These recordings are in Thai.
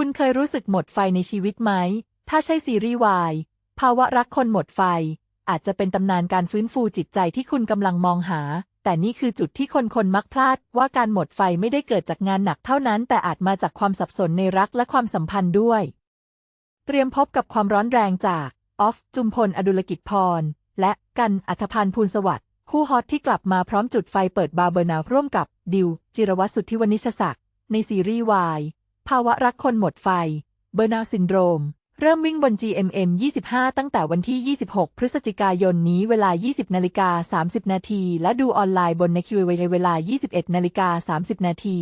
คุณเคยรู้สึกหมดไฟในชีวิตไหม ถ้าใช่ซีรีส์วาย ภาวะรักคนหมดไฟ อาจจะเป็นตำนานการฟื้นฟูจิตใจที่คุณกำลังมองหา แต่นี่คือจุดที่คนคนมักพลาด ว่าการหมดไฟไม่ได้เกิดจากงานหนักเท่านั้น แต่อาจมาจากความสับสนในรักและความสัมพันธ์ด้วย เตรียมพบกับความร้อนแรงจากออฟจุมพลอดุลกิจพร และกันอัธพันธ์ภูลสวัสดิ์คู่ฮอตที่กลับมาพร้อมจุดไฟเปิดบาร์เบอร์นาวร่วมกับดิวจิรวัตรสุทธิวณิชศักดิ์ในซีรีส์วาย ภาวะรักคนหมดไฟ เบอร์นาวซินโดรม เริ่มวิ่งบน GMM 25 ตั้งแต่วันที่ 26 พฤศจิกายนนี้เวลา 20นาฬิกา30 นาทีและดูออนไลน์บนในคิวเวลา 21นาฬิกา30 นาที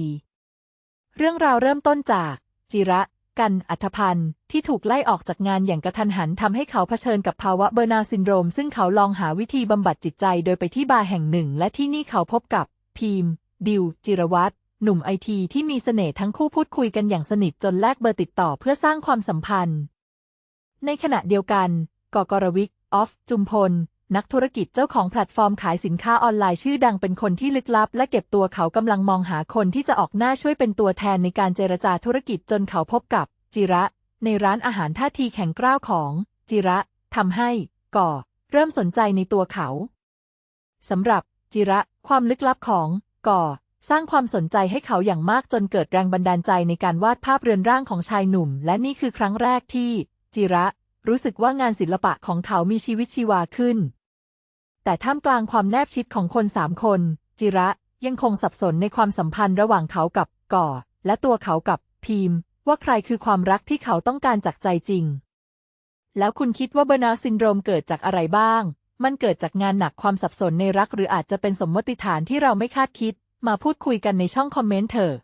เรื่องราวเริ่มต้นจาก จิระ กันอัธพันธ์ที่ถูกไล่ออกจากงานอย่างกระทันหันทำให้เขาเผชิญกับภาวะเบอร์นาซินโดรม ซึ่งเขาลองหาวิธีบำบัดจิตใจโดยไปที่บาร์แห่งหนึ่ง และที่นี่เขาพบกับ พีม ดิว จิรวัตร หนุ่มไอทีที่มีเสน่ห์ทั้งคู่พูดคุยกันอย่างสนิทจนแลกเบอร์ติดต่อเพื่อสร้างความสัมพันธ์ ในขณะเดียวกัน กกรวิก ออฟ จุมพล นักธุรกิจเจ้าของแพลตฟอร์มขายสินค้าออนไลน์ชื่อดังเป็นคนที่ลึกลับ และเก็บตัวเขากำลังมองหาคนที่จะออกหน้าช่วยเป็นตัวแทนในการเจรจาธุรกิจจนเขาพบกับ จิระ ในร้านอาหารท่าทีแข็งกร้าวของ จิระทำให้ ก่อ เริ่มสนใจในตัวเขาสำหรับ จิระ ความลึกลับของ ก่อ สร้างความสนใจให้เขาอย่างมากจนเกิดแรงบันดาลใจในการวาดภาพเรือนร่างของชายหนุ่ม และนี่คือครั้งแรกที่ จิระ รู้สึกว่างานศิลปะของเขามีชีวิตชีวาขึ้น แต่ท่ามกลางความแนบชิดของคนสามคน จิระยังคงสับสนในความสัมพันธ์ระหว่างเขากับก่อ และตัวเขากับพีมว่าใครคือความรักที่เขาต้องการจากใจจริง แล้วคุณคิดว่าเบอร์นาซินโดรมเกิดจากอะไรบ้าง มันเกิดจากงานหนักความสับสนในรักหรืออาจจะเป็นสมมติฐานที่เราไม่คาดคิด มาพูดคุยกันในช่องคอมเมนต์เถอะ